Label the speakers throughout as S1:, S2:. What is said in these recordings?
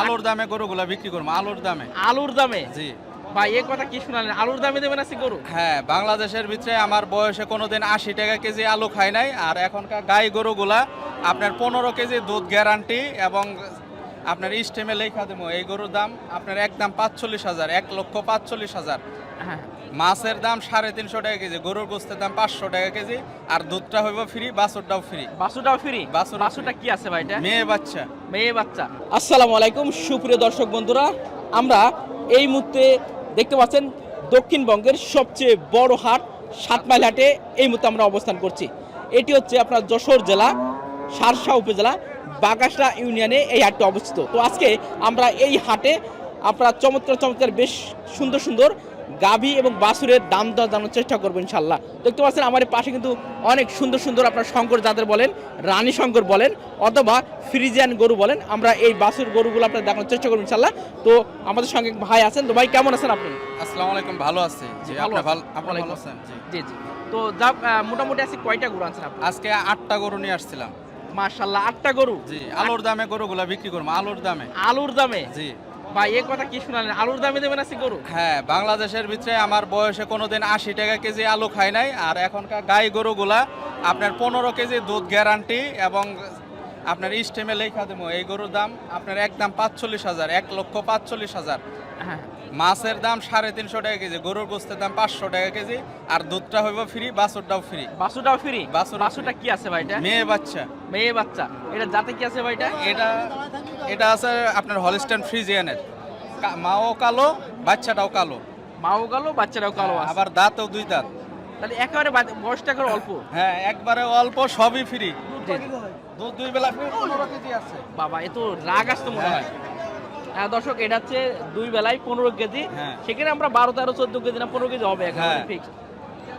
S1: আলুর দামে গরুগুলা বিক্রি করব আলুর দামে।
S2: আলুর দামে?
S1: জি।
S2: ভাই এ কথা কি শুনালেন? আলুর দামে দেবেন আজকে গরু?
S1: হ্যাঁ বাংলাদেশের ভিতরে আমার বয়সে কোনোদিন আশি টাকা কেজি আলু খাই নাই আর এখনকার গাই গরুগুলা আপনার পনেরো কেজি দুধ গ্যারান্টি এবং আপনার স্টেমে লেখা দেবো এই গরুর দাম আপনার একদম পাঁচচল্লিশ হাজার এক লক্ষ পাঁচচল্লিশ হাজার। মাছের দাম সাড়ে তিনশো টাকা কেজি গরুর গোস্তের দাম পাঁচশো টাকা কেজি আর দুধটা হইব ফ্রি বাছুরটাও ফ্রি।
S2: বাসুটাও ফ্রি?
S1: বাছুর-
S2: বাসুটা কি আছে ভাই এটা?
S1: মেয়ে বাচ্চা।
S2: মেয়ে বাচ্চা। আসসালামু আলাইকুম সুপ্রিয় দর্শক বন্ধুরা আমরা এই মুহূর্তে দেখতে পাচ্ছেন দক্ষিণবঙ্গের সবচেয়ে বড় হাট সাত মাইল হাটে এই মুহূর্তে আমরা অবস্থান করছি। এটি হচ্ছে আপনার যশোর জেলা সারসা উপজেলা বাগাসরা ইউনিয়নে এই হাটটি অবস্থিত। তো আজকে আমরা এই হাটে আপনার চমৎকার চমৎকার বেশ সুন্দর সুন্দর গাভী এবং বাছুরের দাম দর জানার চেষ্টা করব ইনশাল্লাহ। দেখতে পাচ্ছেন আমার পাশে কিন্তু অনেক সুন্দর সুন্দর আপনার শঙ্কর যাদের বলেন রানী শঙ্কর বলেন অথবা ফ্রিজিয়ান গরু বলেন আমরা এই বাছুর গরুগুলো আপনার দেখানোর চেষ্টা করব ইনশাল্লাহ। তো আমাদের সঙ্গে ভাই আছেন। তো ভাই কেমন আছেন আপনি?
S1: আসসালামু আলাইকুম ভালো আছে। জি
S2: ভালো আছি।
S1: আছেন? জি।
S2: তো যা মোটামুটি আজকে কয়টা গরু আনছেন আপনি?
S1: আজকে আটটা গরু নিয়ে আসছিলাম।
S2: মার্শাল্লাহ আটটা গরু?
S1: জি আলুর দামে গরুগুলা বিক্রি করব আলুর দামে।
S2: আলুর দামে?
S1: জি।
S2: ভাই এ কথা কি শুনালেন? আলুর দামে দেবেন আজকে গরু?
S1: হ্যাঁ বাংলাদেশের ভিতরে আমার বয়সে কোনোদিন আশি টাকা কেজি আলু খাই নাই। আর এখনকার গাই গরুগুলা আপনার পনেরো কেজি দুধ গ্যারান্টি এবং আপনার স্টেমে লেখা দেবো এই গরুর দাম আপনার একদম পাঁচচল্লিশ হাজার এক লক্ষ পাঁচচল্লিশ হাজার।
S2: হ্যাঁ।
S1: মাছের দাম সাড়ে তিনশো টাকা কেজি গরুর গোস্তের দাম পাঁচশো টাকা কেজি আর দুধটা হইব ফ্রি বাছুরটাও ফ্রি
S2: বাসুটাও ফ্রি
S1: বাছুর-
S2: বাসুটা কি আছে ভাই এটা?
S1: মেয়ে বাচ্চা।
S2: মেয়ে বাচ্চা। এটা যাতে কি আছে ভাই এটা
S1: এটা আছে আপনার হলিস্টান ফ্রিজিয়ানের। মাও কালো বাচ্চাটাও কালো।
S2: মাও কালো বাচ্চারাও কালো
S1: আবার দাঁতও দুই দাঁত।
S2: তাহলে একেবারে বা- বয়সটা করে অল্প।
S1: হ্যাঁ একবারে অল্প সবই ফ্রি। দুধ দুই বেলা কেজি আছে।
S2: বাবা এ তো রাগ আসতো মনে হয়। হ্যাঁ। দর্শক এটা হচ্ছে দুই বেলায় পনেরো কেজি।
S1: হ্যাঁ।
S2: সেখানে আমরা বারো তেরো চোদ্দ কেজি না পনেরো কেজি হবে একেবারে
S1: হ্যাঁ।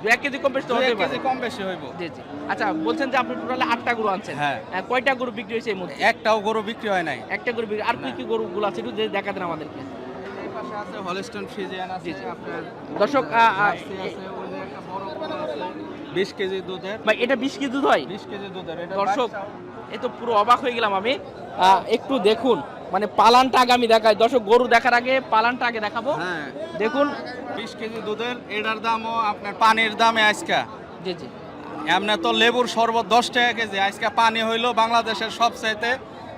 S2: এক কেজি কম বেশি তো হতে পারে।
S1: কম বেশি হইব।
S2: জি জি। আচ্ছা বলছেন যে আপনি টোটালে আটটা গরু আনছেন।
S1: হ্যাঁ।
S2: হ্যাঁ, কয়টা গরু বিক্রি হয়েছে এই মুহূর্তে?
S1: একটাও গরু বিক্রি হয় নাই।
S2: একটা গরু বিক্রি আর কি কি গরুগুলো আছে একটু দেখা দেন আমাদেরকে। দর্শক আ, আ,
S1: জার্সি আছে, ওই যে একটা বড় গরু আছে, 20 কেজি দুধের।
S2: ভাই এটা বিশ কেজি দুধ হয়?
S1: 20 কেজি দুধের
S2: দর্শক এ তো পুরো অবাক হয়ে গেলাম আমি। একটু দেখুন। মানে পালানটা আগে আমি দেখাই। দর্শক গরু দেখার আগে পালানটা আগে দেখাবো।
S1: হ্যাঁ।
S2: দেখুন।
S1: 20 কেজি দুধের এটার দামও আপনার পানির দামে আজকা।
S2: জি জি।
S1: এমনি তো লেবুর শরবত দশ টাকা কেজি। আজকে পানি হইল বাংলাদেশের সবচাইতে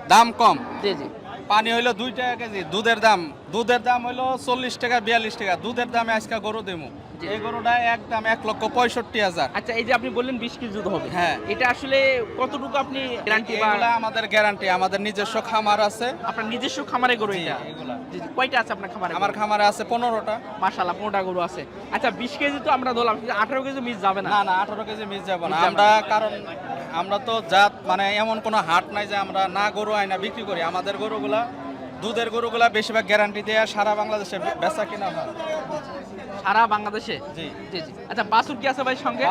S1: দাম কম।
S2: জি জি।
S1: পানি হইল দুই টাকা কেজি। দুধের দাম দুধের দাম হইল চল্লিশ টাকা বিয়াল্লিশ টাকা। দুধের দামে আজকে গরু দেবো এই গরুটা একদম এক লক্ষ পঁয়ষট্টি হাজার।
S2: আচ্ছা এই যে আপনি বললেন বিশ কেজি দুধ হবে।
S1: হ্যাঁ।
S2: এটা আসলে কতটুকু আপনি গ্যারান্টি বা
S1: আমাদের গ্যারান্টি আমাদের নিজস্ব খামার আছে।
S2: আপনার নিজস্ব খামারে গরু এটা? কয়টা আছে আপনার খামারে
S1: আমার খামারে আছে পনেরোটা।
S2: মাশাআল্লাহ পনেরোটা গরু আছে। আচ্ছা বিশ কেজি তো আমরা ধরলাম আঠারো কেজি মিস যাবে না?
S1: না না আঠারো কেজি মিস যাব না। আমরা কারণ আমরা তো জাত মানে এমন কোনো হাট নাই যে আমরা না গরু আয়না বিক্রি করি। আমাদের গরুগুলা দুধের গরুগুলা বেশিরভাগ গ্যারান্টি দেয়া সারা বাংলাদেশে বেচা কিনা হয়।
S2: সারা বাংলাদেশে?
S1: জি।
S2: জি জি। আচ্ছা বাসুর কি আছে ভাই সঙ্গে।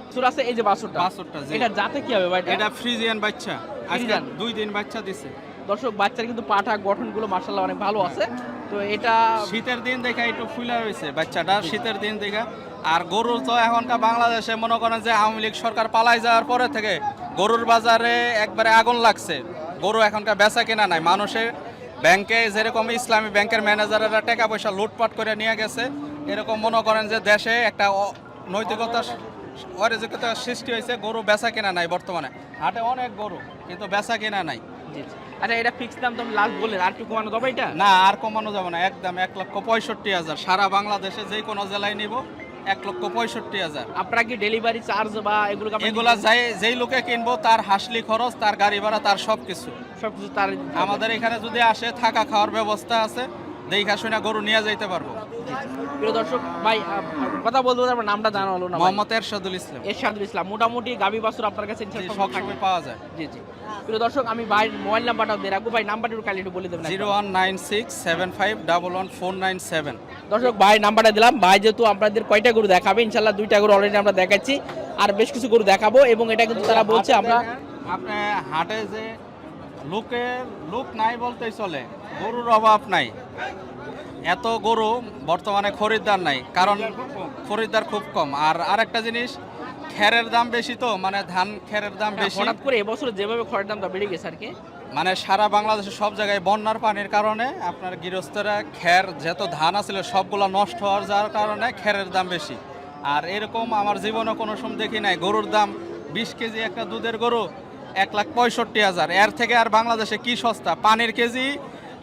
S1: বাছুর
S2: আছে? এই যে বাসুরটা
S1: বাছুরটা, জি।
S2: এটা যাতে কি হবে ভাই
S1: এটা? ফ্রিজিয়ান বাচ্চা। আজকে দুই দিন বাচ্চা দিছে।
S2: দর্শক, বাচ্চার কিন্তু পাঠা গঠনগুলো মার্শাল্লাহ অনেক ভালো আছে। তো এটা
S1: শীতের দিন দেখা একটু ফুলা হয়েছে বাচ্চাটা, শীতের দিন দেখা। আর গরু তো এখনকার বাংলাদেশে মনে করেন যে আওয়ামী লীগ সরকার পালাই যাওয়ার পরে থেকে গরুর বাজারে একবারে আগুন লাগছে। গরু এখনকার বেচা কেনা নাই। মানুষের ব্যাংকে যেরকম ইসলামী ব্যাংকের ম্যানেজাররা টাকা পয়সা লুটপাট করে নিয়ে গেছে, এরকম মনে করেন যে দেশে একটা নৈতিকতা অরাজকতা সৃষ্টি হয়েছে, গরু বেচা কেনা নাই বর্তমানে। হাটে অনেক গরু, কিন্তু বেচা কেনা নাই।
S2: আচ্ছা এটা ফিক্স দাম তো লাস্ট বললেন আর একটু কমানো যাবে এটা?
S1: না আর কমানো যাবে না একদম এক লক্ষ পঁয়ষট্টি হাজার। সারা বাংলাদেশে যে কোনো জেলায় নিব এক লক্ষ পঁয়ষট্টি হাজার।
S2: আপনারা কি ডেলিভারি চার্জ বা এগুলো
S1: এগুলা যাই যেই লোকে কিনবো তার হাসলি খরচ তার গাড়ি ভাড়া তার সব কিছু
S2: সব কিছু তার
S1: আমাদের এখানে যদি আসে থাকা খাওয়ার ব্যবস্থা আছে দেখা শুনে গরু নিয়ে যাইতে পারব।
S2: প্রিয় দর্শক ভাই কথা বলতে বলতে আপনার নামটা জানা হলো না
S1: মোহাম্মদ এরশাদুল ইসলাম।
S2: এরশাদুল ইসলাম। মোটামুটি গাবি বাসুর আপনার কাছে
S1: সব সময় পাওয়া যায়।
S2: জি জি। প্রিয় দর্শক আমি ভাইয়ের মোবাইল নাম্বারটা দিয়ে রাখব। ভাই নাম্বারটা একটু কালি একটু বলে দেবেন
S1: zero one nine six seven five double one four nine seven.
S2: দর্শক ভাই নাম্বারটা দিলাম। ভাই যেহেতু আপনাদের কয়টা গরু দেখাবে ইনশাল্লাহ দুইটা গরু অলরেডি আমরা দেখাচ্ছি। আর বেশ কিছু গরু দেখাবো এবং এটা কিন্তু তারা বলছে আমরা
S1: আপনি হাটে যে লোকের লোক নাই বলতেই চলে। গরুর অভাব নাই। এত গরু বর্তমানে খরিদ্দার নাই কারণ খরিদ্দার খুব কম। আর আরেকটা জিনিস খেরের দাম বেশি তো মানে ধান খেরের দাম বেশি।
S2: হঠাৎ করে এবছর যেভাবে খড়ের দামটা বেড়ে গেছে আর কি।
S1: মানে সারা বাংলাদেশে সব জায়গায় বন্যার পানির কারণে আপনার গৃহস্থরা খের যত ধান আছিল সবগুলো নষ্ট হওয়ার যার কারণে খেরের দাম বেশি। আর এরকম আমার জীবনে কোনো সময় দেখি নাই গরুর দাম বিশ কেজি একটা দুধের গরু এক লাখ পঁয়ষট্টি হাজার। এর থেকে আর বাংলাদেশে কি সস্তা? পানির কেজি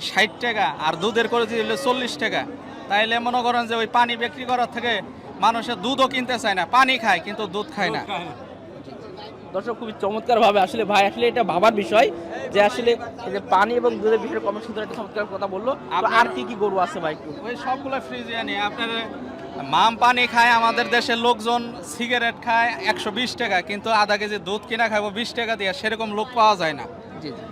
S1: ষাট টাকা আর দুধের কেজি হলো চল্লিশ টাকা। তাইলে মনে করেন যে ওই পানি বিক্রি করার থেকে মানুষের দুধও কিনতে চায় না পানি খায় কিন্তু দুধ খায় না।
S2: দর্শক খুবই চমৎকার ভাবে আসলে ভাই আসলে এটা ভাবার বিষয় যে আসলে যে পানি এবং দুধের বিষয়ে কত সুন্দর একটা চমৎকার কথা বলল। আর কি কি গরু আছে ভাই একটু?
S1: ওই সবগুলো ফ্রিজিয়ানি আপনার মাম পানি খায় আমাদের দেশের লোকজন সিগারেট খায় একশো বিশ টাকা কিন্তু আধা কেজি দুধ কিনা খাব বিশ টাকা দিয়ে সেরকম লোক পাওয়া যায় না।
S2: জি জি।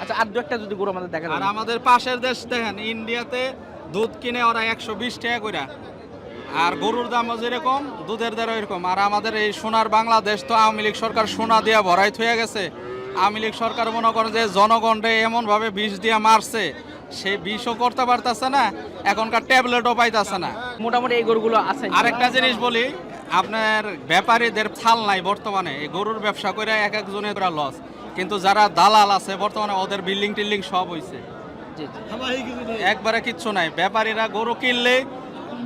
S2: আচ্ছা আর দু একটা যদি গরু আমাদের দেখা
S1: আর আমাদের পাশের দেশ দেখেন ইন্ডিয়াতে দুধ কিনে ওরা একশো বিশ টাকা করে আর গরুর দামও যেরকম দুধের এরকম। আর আমাদের এই সোনার বাংলাদেশ তো আওয়ামী লীগ সরকার সোনা দিয়া ভরাই থয়ে গেছে। আওয়ামী লীগ সরকার মনে করে যে জনগণরে এমনভাবে বিষ দিয়া মারছে সে বিষও করতে পারতেছে না এখনকার ট্যাবলেটও পাইতেছে না।
S2: মোটামুটি এই গরুগুলো আছে।
S1: আরেকটা জিনিস বলি আপনার ব্যাপারীদের ছাল নাই বর্তমানে এই গরুর ব্যবসা করে এক একজনের লস। কিন্তু যারা দালাল আছে বর্তমানে ওদের বিল্ডিং টিল্ডিং সব
S2: জি
S1: একবারে কিচ্ছু নাই। ব্যাপারীরা গরু কিনলে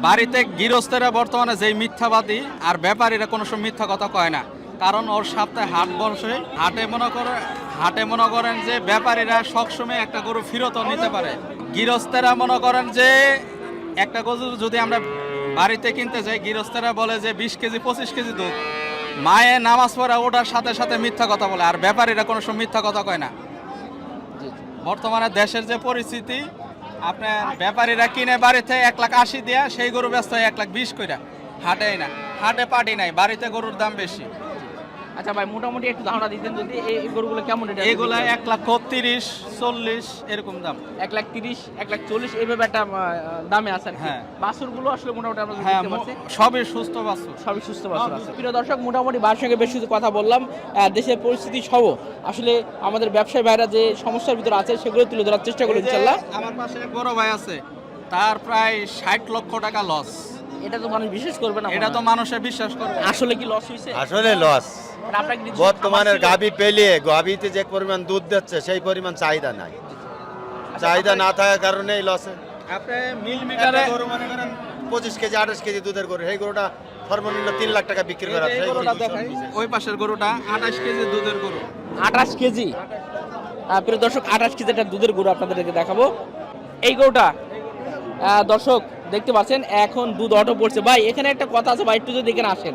S1: বাড়িতে গৃহস্থেরা বর্তমানে যেই মিথ্যাবাদী আর ব্যাপারীরা কোনো সময় মিথ্যা কথা কয় না। কারণ ওর সপ্তাহে হাট বসে হাটে মনে করে হাটে মনে করেন যে ব্যাপারীরা সবসময় একটা গরু ফিরতও নিতে পারে। গৃহস্থেরা মনে করেন যে একটা গরু যদি আমরা বাড়িতে কিনতে যাই গৃহস্থেরা বলে যে বিশ কেজি পঁচিশ কেজি দুধ। মায়ে নামাজ পড়া ওটার সাথে সাথে মিথ্যা কথা বলে। আর ব্যাপারীরা কোনো সময় মিথ্যা কথা কয় না। বর্তমানে দেশের যে পরিস্থিতি আপনার ব্যাপারীরা কিনে বাড়িতে এক লাখ আশি দেয়া সেই গরু ব্যস্ত হয় এক লাখ বিশ কইরা। হাটেই না হাটে পাটি নাই বাড়িতে গরুর দাম বেশি।
S2: আচ্ছা ভাই মোটামুটি একটু ধারণা দিতেন যদি এই গরুগুলো কেমন এটা
S1: এগুলা এক লাখ তিরিশ চল্লিশ এরকম দাম।
S2: এক লাখ তিরিশ এক লাখ চল্লিশ এইভাবে একটা দামে আছে
S1: হ্যাঁ।
S2: বাছুরগুলো আসলে মোটামুটি আমরা
S1: হ্যাঁ সবই সুস্থ বাছুর।
S2: সবই সুস্থ বাছুর আছে। প্রিয় দর্শক মোটামুটি বার সঙ্গে বেশ কিছু কথা বললাম। দেশের পরিস্থিতি সহ আসলে আমাদের ব্যবসায়ী ভাইরা যে সমস্যার ভিতরে আছে সেগুলো তুলে ধরার চেষ্টা করি ইনশাল্লাহ
S1: আমার পাশে এক বড় ভাই আছে তার প্রায় ষাট লক্ষ টাকা লস
S2: এটা তো মানুষ বিশ্বাস করবে না
S1: এটা তো
S2: মনে হয়।
S1: মানুষে বিশ্বাস করবে।
S2: আসলে কি লস হয়েছে
S3: আসলে লস বর্তমানের
S2: খামার ছিল?
S3: গাভী পেলিয়ে গাভীতে যে পরিমাণ দুধ দিচ্ছে সেই পরিমাণ চাহিদা নাই।
S2: আচ্ছা,
S3: চাহিদা না থাকার কারণেই লসে
S1: আপনি মিল
S3: একটা
S1: মিটারে
S3: গরু মনে করেন পঁচিশ কেজি আঠাশ কেজি দুধের গরু এই গরুটা সর্বনিম্ন তিন লাখ টাকা বিক্রি করা সেই
S1: গরুটা ওই পাশের গরুটা আঠাশ কেজি দুধের গরু।
S2: আঠাশ কেজি? প্রিয় দর্শক আঠাশ কেজি একটা দুধের গরু আপনাদেরকে দেখাবো। এই গরুটা আহ, দর্শক দেখতে পাচ্ছেন এখন দুধ অটো পড়ছে। ভাই এখানে একটা কথা আছে ভাই একটু যদি এখানে আসেন।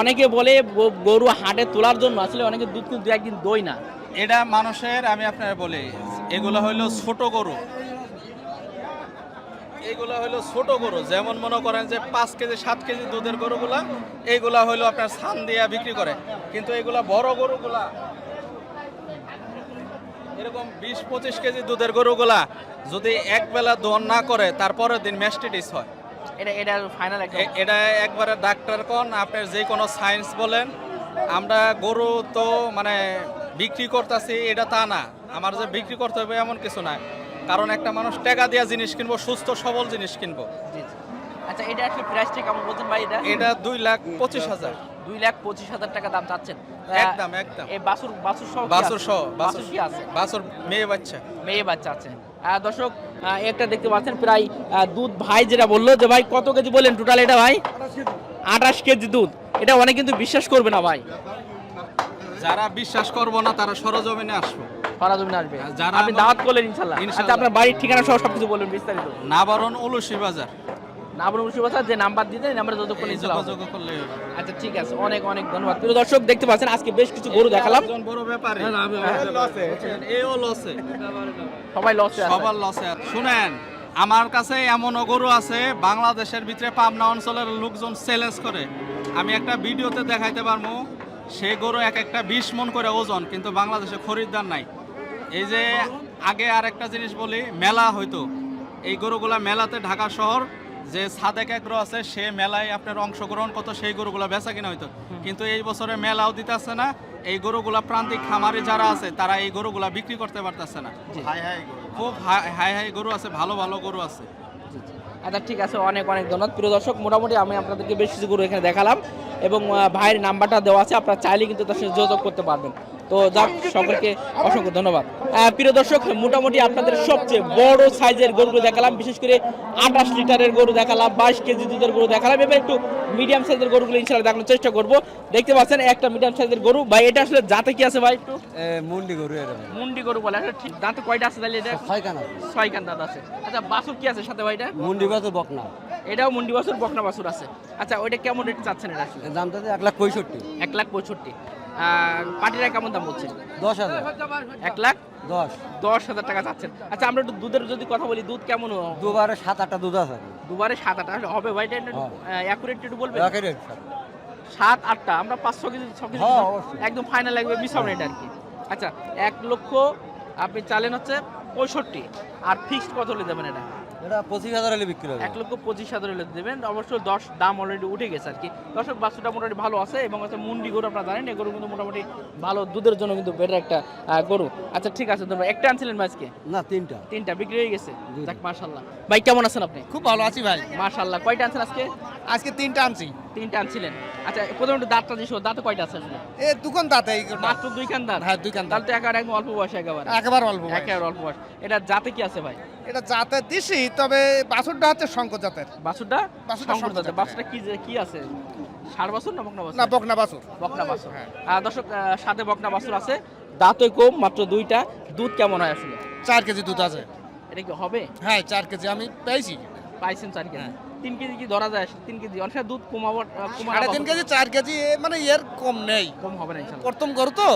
S2: অনেকে বলে গরু হাটে তোলার জন্য, আসলে অনেকে দুধ কিন্তু একদিন দই না।
S1: এটা মানুষের, আমি আপনার বলি, এগুলো হইল ছোট গরু। এইগুলো হইল ছোট গরু, যেমন মনে করেন যে পাঁচ কেজি, সাত কেজি দুধের গরুগুলা এইগুলা হইল আপনার ছান দিয়া বিক্রি করে। কিন্তু এগুলা বড় গরুগুলা, এরকম বিশ পঁচিশ কেজি দুধের গরুগুলা যদি এক বেলা দোন না করে, তারপরের দিন ম্যাস্টিডিস হয়।
S2: এটা এটা ফাইনাল
S1: এটা একবারে ডাক্তার কোন আপনার যে কোনো সায়েন্স বলেন আমরা গরু তো মানে বিক্রি করতেছি এটা তা না। আমার যে বিক্রি করতে হবে এমন কিছু না। কারণ একটা মানুষ টাকা দেওয়া জিনিস কিনবো সুস্থ সবল জিনিস কিনবো।
S2: আচ্ছা এটা আসলে প্রাইসটা কেমন বলছেন ভাই এটা?
S1: এটা দুই লাখ পঁচিশ হাজার।
S2: দুই লাখ পঁচিশ হাজার টাকা দাম চাচ্ছেন।
S1: একদম একদম।
S2: এই বাসুর বাসুর সহ আছে?
S1: সহ
S2: বাছুর কি আছে?
S1: বাছুর মেয়ে বাচ্চা।
S2: মেয়ে বাচ্চা আছে। দর্শক একটা দেখতে পাচ্ছেন প্রায় দুধ ভাই যেটা বলল যে ভাই কত কেজি বললেন টোটাল এটা ভাই? আঠাশ কেজি। দুধ। এটা অনেক কিন্তু বিশ্বাস করবে না ভাই।
S1: যারা বিশ্বাস করব না তারা সরজমিনে আসব।
S2: ফরাজমিন আসবে।
S1: যারা
S2: আপনি দাওয়াত করলেন ইনশাল্লাহ।
S1: ইনশাল্লাহ।
S2: আচ্ছা আপনার বাড়ির ঠিকানা সহ সবকিছু বলবেন বিস্তারিত।
S1: নাবারণ উলুসি বাজার।
S2: না বলুন মুশির যে নাম্বার দিতেন এই নাম্বারে যতক্ষণ
S1: যোগাযোগ করলে
S2: আচ্ছা ঠিক আছে অনেক অনেক ধন্যবাদ। প্রিয় দর্শক দেখতে পাচ্ছেন আজকে বেশ কিছু গরু দেখালাম।
S1: বড় ব্যাপারী। এও লসে
S2: সবাই লসে
S1: সবার লসে শুনেন আমার কাছে এমনও গরু আছে বাংলাদেশের ভিতরে পাবনা অঞ্চলের লোকজন চ্যালেঞ্জ করে। আমি একটা ভিডিওতে দেখাইতে পারব সেই গরু এক একটা বিশ মন করে ওজন কিন্তু বাংলাদেশে খরিদ্দার নাই। এই যে আগে আর একটা জিনিস বলি মেলা হইতো। এই গরুগুলা মেলাতে ঢাকা শহর যে সাদেক এগ্রো আছে সে মেলায় আপনার অংশগ্রহণ করতো সেই গরুগুলা বেচা কিনা হইতো। কিন্তু এই বছরে মেলাও দিতেছে না এই গরুগুলা প্রান্তিক খামারি যারা আছে তারা এই গরুগুলা বিক্রি করতে পারতেছে না।
S3: হাই হাই
S1: খুব হাই হাই গরু আছে ভালো ভালো গরু আছে।
S2: আচ্ছা ঠিক আছে অনেক অনেক ধন্যবাদ। প্রিয় দর্শক মোটামুটি আমি আপনাদেরকে বেশ কিছু গরু এখানে দেখালাম এবং ভাইয়ের নাম্বারটা দেওয়া আছে আপনারা চাইলে কিন্তু তার সাথে যোগাযোগ করতে পারবেন। তো যাক সকলকে অসংখ্য ধন্যবাদ। প্রিয় দর্শক মোটামুটি আপনাদের সবচেয়ে বড় সাইজের গরুগুলো দেখালাম বিশেষ করে আঠাশ লিটারের গরু দেখালাম বাইশ কেজি দুধের গরু দেখালাম এবার একটু মিডিয়াম সাইজের গরুগুলো ইনশাল্লাহ দেখানোর চেষ্টা করব। দেখতে পাচ্ছেন একটা মিডিয়াম সাইজের গরু। ভাই এটা আসলে জাতে কি আছে ভাই একটু?
S4: মুন্ডি গরু
S2: মুন্ডি গরু বলে এটা ঠিক দাঁতে কয়টা আছে তাহলে এটা?
S4: ছয় কানা
S2: ছয় কান দাঁত আছে। আচ্ছা বাছুর কি আছে সাথে ভাই এটা?
S4: মুন্ডি বাজার বকনা।
S2: এটাও মুন্ডি বাছুর বকনা বাছুর আছে। আচ্ছা ওইটা কেমন রেট চাচ্ছেন এটা আসলে?
S4: দামটা এক লাখ পঁয়ষট্টি।
S2: এক লাখ পঁয়ষট্টি। পাটিরা কেমন দাম বলছেন?
S4: দশ হাজার।
S2: এক লাখ?
S4: দশ।
S2: দশ হাজার টাকা চাচ্ছেন আচ্ছা আমরা একটু দুধের যদি কথা বলি দুধ কেমন?
S4: দুবারে সাত আটটা দুধ আছে।
S2: দুবারে সাত আট আসলে হবে ভাই। অ্যাকুরেট একটু বলবেন? সাত আটটা। আমরা পাঁচশো কেজি ছ কেজি
S4: হ্যাঁ।
S2: একদম ফাইনাল লাগবে মিশাবেন এটা আর কি। আচ্ছা এক লক্ষ আপনি চালেন হচ্ছে পঁয়ষট্টি। আর ফিক্সড কত হলে দেবেন এটা?
S4: এটা পঁচিশ হাজার হলে বিক্রি হবে।
S2: এক লক্ষ পঁচিশ হাজার হলে দেবেন। অবশ্য দশ দাম অলরেডি উঠে গেছে আর কি। দর্শক মোটামুটি ভালো আছে এবং হচ্ছে মুন্ডি গরু আপনারা জানেন এই গরু কিন্তু মোটামুটি ভালো দুধের জন্য কিন্তু বেটার একটা গরু। আচ্ছা ঠিক আছে ধন্যবাদ। একটা আনছিলেন ভাই আজকে?
S4: না তিনটা।
S2: তিনটা বিক্রি হয়ে গেছে। যাক মাশাল্লাহ ভাই কেমন আছেন আপনি?
S5: খুব ভালো আছি ভাই।
S2: মাশাল্লাহ কয়টা আনছেন আজকে?
S5: আজকে তিনটা আনছি।
S2: তিনটা আনছিলেন। আচ্ছা প্রথমে একটু দাঁতটা দিছো দাঁতে কয়টা আছে আসলে?
S5: এ দুকান দাঁত এই
S2: মাত্র দুই কান দাঁত?
S5: হ্যাঁ দুই কান দাঁত
S2: তো একেবারে একদম অল্প বয়স একেবারে।
S5: একেবারে অল্প বয়স।
S2: একেবারে অল্প বয়স। এটা জাতে কি আছে ভাই?
S5: এটা জাতের দিছি তবে বাছুরটা হচ্ছে শঙ্কর জাতের
S2: বাছুরটা শঙ্কর জাতের বাছুরটা কি কি আছে? ষাট বাছুর না বকনা বাছুর?
S5: না বকনা বাছুর।
S2: বকনা বাছুর।
S5: হ্যাঁ।
S2: দর্শক সাথে বকনা বাছুর আছে। দাঁতই কম মাত্র দুইটা। দুধ কেমন হয় আসলে?
S5: চার কেজি দুধ আছে।
S2: এটা কি হবে?
S5: হ্যাঁ চার কেজি। আমি পেয়েছি।
S2: পাইছেন চার কেজি।
S5: হ্যাঁ।
S2: তিন কেজি কি ধরা যায়? তিন কেজি। অনেক দুধ কমাবো
S5: সাড়ে তিন কেজি চার কেজি মানে এর কম নেই।
S2: কম হবে না
S5: প্রথম গরু তো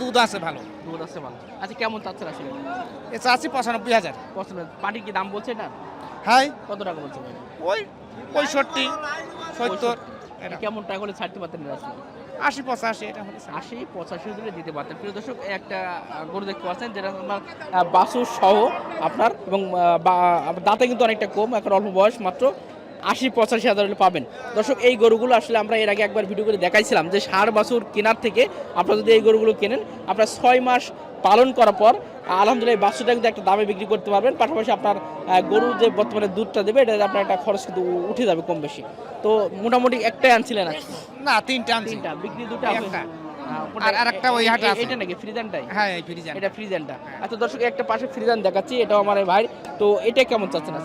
S5: দুধ আছে ভালো।
S2: দুধ আছে ভালো। আচ্ছা কেমন চাচ্ছেন আসলে?
S5: এ চাচ্ছি পঁচানব্বই হাজার।
S2: পছন্দ পাটির কি দাম বলছে না
S5: হ্যাঁ
S2: কত টাকা বলছে
S5: ওই পঁয়ষট্টি সত্তর।
S2: কেমন টাকা হলে ছাড়তে পারতেন আসলে?
S5: আশি পঁচাশি এটা হলে ছাড়।
S2: আশি পঁচাশি দিলে দিতে পারতেন। প্রিয় দর্শক একটা গরু দেখতে পাচ্ছেন যেটা আপনার বাছুর সহ আপনার এবং দাঁতে কিন্তু অনেকটা কম এখন অল্প বয়স মাত্র। আশি পঁচাশি হাজার হলে পাবেন। দর্শক এই গরুগুলো আসলে আমরা এর আগে একবার ভিডিও করে দেখাইছিলাম যে ষাট বাছুর কেনার থেকে আপনারা যদি এই গরুগুলো কেনেন আপনার ছয় মাস পালন করার পর আলহামদুলিল্লাহ বাছুরটা কিন্তু একটা দামে বিক্রি করতে পারবেন। পাশাপাশি আপনার গরু যে বর্তমানে দুধটা দেবে এটা আপনার একটা খরচ কিন্তু উঠে যাবে কম বেশি। তো মোটামুটি একটাই আনছিলেন
S5: না তিনটা
S2: তিনটা বিক্রি দুটো
S5: একটা। আর আরেকটা ওই হাটে আছে।
S2: এটা নাকি ফ্রিজানটাই?
S5: হ্যাঁ এই ফ্রিজ
S2: এটা ফ্রিজানটা। আচ্ছা দর্শক একটা পাশে ফ্রিজান দেখাচ্ছি এটাও আমার ভাই তো এটা কেমন চাচ্ছেন?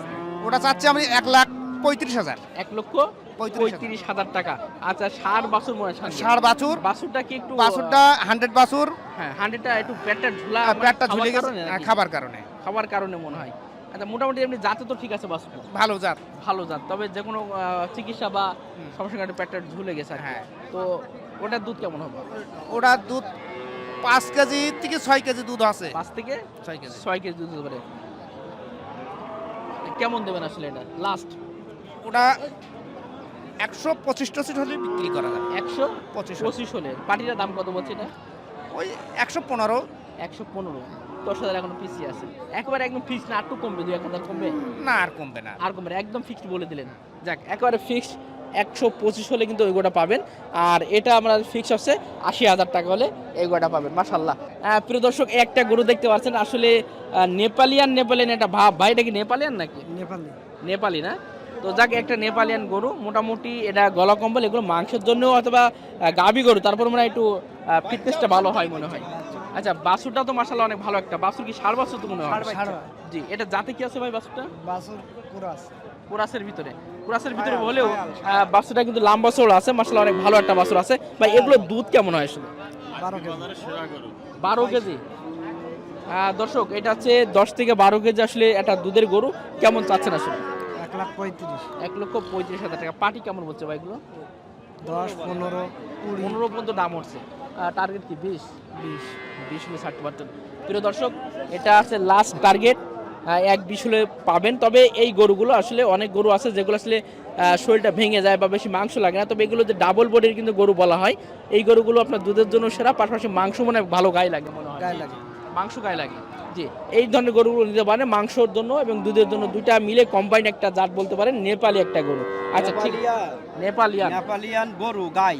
S5: ওটা চাচ্ছি আমি এক লাখ পঁয়ত্রিশ হাজার।
S2: এক লক্ষ
S5: পঁয়ত্রিশ হাজার।
S2: টাকা। আচ্ছা ষাট বাছুর মনে হয়
S5: ষাট বাছুর।
S2: বাছুরটা কি একটু
S5: বাছুরটা হান্ড্রেড বাছুর।
S2: হ্যাঁ হান্ড্রেডটা একটু পেটটা ঝুলা মানে
S5: পেটটা ঝুলে গেছে। হ্যাঁ? খাবার কারণে।
S2: খাবার কারণে মনে হয়। আচ্ছা মোটামুটি এমনি জাতে তো ঠিক আছে বাছুর।
S5: ভালো জাত।
S2: ভালো জাত। তবে যে কোনো চিকিৎসা বা সমস্যা পেটটা ঝুলে গেছে
S5: হ্যাঁ।
S2: তো ওটার দুধ কেমন হবে?
S5: ওটা দুধ পাঁচ কেজি থেকে ছয় কেজি দুধ আছে।
S2: পাঁচ থেকে
S5: ছয় কেজি।
S2: ছয় কেজি দুধ পারে। কেমন দেবেন আসলে এটা? লাস্ট
S5: ওটা একশো পঁচিশ টচিশ হলে বিক্রি করা যাবে।
S2: একশো
S5: পঁচিশ
S2: পঁচিশ হলে। পাটিটার দাম কত বলছে এটা?
S5: ওই একশো পনেরো।
S2: একশো পনেরো। দশ হাজার এখনও পিসি আছে। একবারে একদম ফিক্সড না একটু কমবে দুই এক হাজার কমবে?
S5: না আর কমবে না।
S2: আর কমবে না, একদম ফিক্সড বলে দিলেন। যাক একেবারে ফিক্সড একশো পঁচিশ হলে কিন্তু ওই গোটা পাবেন। আর এটা আমরা ফিক্স হচ্ছে আশি হাজার টাকা হলে এই গোটা পাবেন মাসাল্লাহ প্রিয় দর্শক একটা গরু দেখতে পাচ্ছেন আসলে নেপালিয়ান নেপালিয়ান একটা ভাব ভাই এটা কি নেপালিয়ান নাকি?
S4: নেপালি।
S2: নেপালি না? তো যাক একটা নেপালিয়ান গরু মোটামুটি এটা গলা কম্বল এগুলো মাংসের জন্য অথবা গাভী গরু তারপর মনে হয় একটু ফিটনেসটা ভালো হয় মনে হয়। আচ্ছা বাছুরটা তো মাসাল্লাহ অনেক ভালো একটা বাছুর কি ষাড় বাছুর তো মনে হয়? জি এটা জাতে কি আছে ভাই বাছুরটা?
S4: বাছুর কুরাস।
S2: কুরাসের ভিতরে। কুরাসের ভিতরে হলেও আহ, বাছুরটা কিন্তু লাম্বা চোড় আছে মাসাল্লাহ অনেক ভালো একটা বাছুর আছে। ভাই এগুলো দুধ কেমন হয় আসলে?
S4: বারো কেজি।
S2: দর্শক এটা হচ্ছে দশ থেকে বারো কেজি আসলে একটা দুধের গরু কেমন চাচ্ছেন আসলে?
S4: লাখ পঁয়ত্রিশ।
S2: এক লক্ষ পঁয়ত্রিশ হাজার টাকা। পাটি কেমন বলছে ভাই এগুলো?
S4: দশ পনেরো কুড়ি।
S2: পনেরো পর্যন্ত দাম উঠছে। টার্গেট কি বিশ?
S4: বিশ।
S2: বিশ হলে ষাট প্রিয় দর্শক এটা আছে লাস্ট টার্গেট এক বিশ হলে পাবেন। তবে এই গরুগুলো আসলে অনেক গরু আছে যেগুলো আসলে শরীরটা ভেঙে যায় বা বেশি মাংস লাগে না। তবে এগুলো যে ডাবল বডির কিন্তু গরু বলা হয়। এই গরুগুলো আপনার দুধের জন্য সেরা। পাশাপাশি মাংস মনে ভালো গায়ে লাগে মনে হয়।
S4: গায়ে লাগে।
S2: মাংস গায়ে লাগে। জি এই ধরনের গরুগুলো নিতে পারেন মাংসর জন্য এবং দুধের জন্য দুইটা মিলে কম্বাইন একটা জাত বলতে পারেন নেপালি একটা গরু। আচ্ছা ঠিক নেপালিয়ান।
S6: নেপালিয়ান। গরু গাই।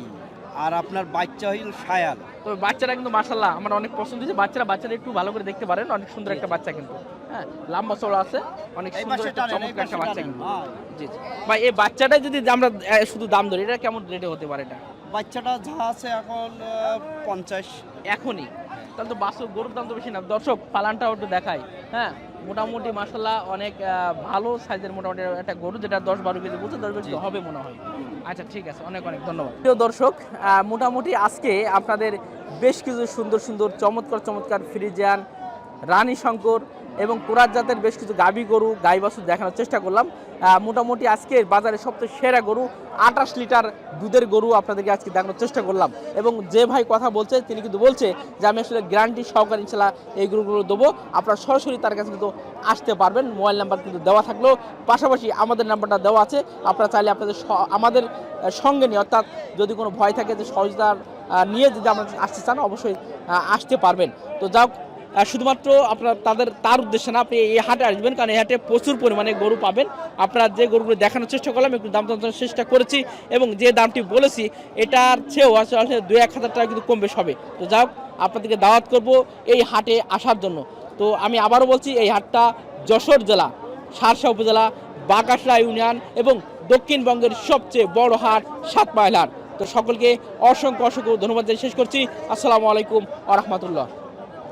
S6: আর আপনার বাচ্চা হইল সায়াল
S2: তবে বাচ্চারা কিন্তু মার্শাল্লাহ আমার অনেক পছন্দ হয়েছে। বাচ্চারা বাচ্চারা একটু ভালো করে দেখতে পারেন অনেক সুন্দর একটা বাচ্চা কিন্তু। হ্যাঁ লম্বা চড়া আছে অনেক সুন্দর একটা চমৎকার একটা বাচ্চা কিন্তু।
S6: হ্যাঁ।
S2: জি জি। ভাই এই বাচ্চাটা যদি আমরা শুধু দাম ধরি এটা কেমন রেটে হতে পারে এটা?
S6: বাচ্চাটা যা আছে এখন পঞ্চাশ।
S2: এখনই? তাহলে তো বাসু গরুর দাম তো বেশি না। দর্শক পালানটাও একটু দেখাই। হ্যাঁ মোটামুটি মাসাল্লাহ অনেক ভালো সাইজের মোটামুটি একটা গরু যেটা দশ বারো কেজি বলছে দশ কেজি হবে মনে হয়। আচ্ছা ঠিক আছে অনেক অনেক ধন্যবাদ। প্রিয় দর্শক মোটামুটি আজকে আপনাদের বেশ কিছু সুন্দর সুন্দর চমৎকার চমৎকার ফ্রিজিয়ান রানী শঙ্কর এবং কোরআত জাতের বেশ কিছু গাভী গরু গাই বাছুর দেখানোর চেষ্টা করলাম। মোটামুটি আজকে বাজারে সবচেয়ে সেরা গরু আঠাশ লিটার দুধের গরু আপনাদেরকে আজকে দেখানোর চেষ্টা করলাম। এবং যে ভাই কথা বলছে তিনি কিন্তু বলছে যে আমি আসলে গ্যারান্টি সহকারী ইনশাল্লাহ এই গরুগুলো দেবো। আপনারা সরাসরি তার কাছে কিন্তু আসতে পারবেন। মোবাইল নাম্বার কিন্তু দেওয়া থাকলেও পাশাপাশি আমাদের নাম্বারটা দেওয়া আছে। আপনারা চাইলে আপনাদের আমাদের সঙ্গে নিয়ে অর্থাৎ যদি কোনো ভয় থাকে যে সহজতার নিয়ে যদি আপনারা আসতে চান অবশ্যই আসতে পারবেন। তো আহ, শুধুমাত্র আপনার তাদের, তার উদ্দেশ্যে না, আপনি এই হাটে আসবেন, কারণ এই হাটে প্রচুর পরিমাণে গরু পাবেন। আপনারা যে গরুগুলো দেখানোর চেষ্টা করলাম, একটু দাম জানার চেষ্টা করেছি এবং যে দামটি বলেছি, এটার চেয়েও আসলে দু এক হাজার টাকা কিন্তু কম বেশ হবে। তো যাও আপনাদেরকে দাওয়াত করব এই হাটে আসার জন্য। তো আমি আবারও বলছি, এই হাটটা যশোর জেলা, সারসা উপজেলা বাকাশরা ইউনিয়ন এবং দক্ষিণবঙ্গের সবচেয়ে বড় হাট, সাত মাইল হাট। তো সকলকে অসংখ্য অসংখ্য ধন্যবাদ শেষ করছি। আসসালামু আলাইকুম আ রহমতুল্লাহ।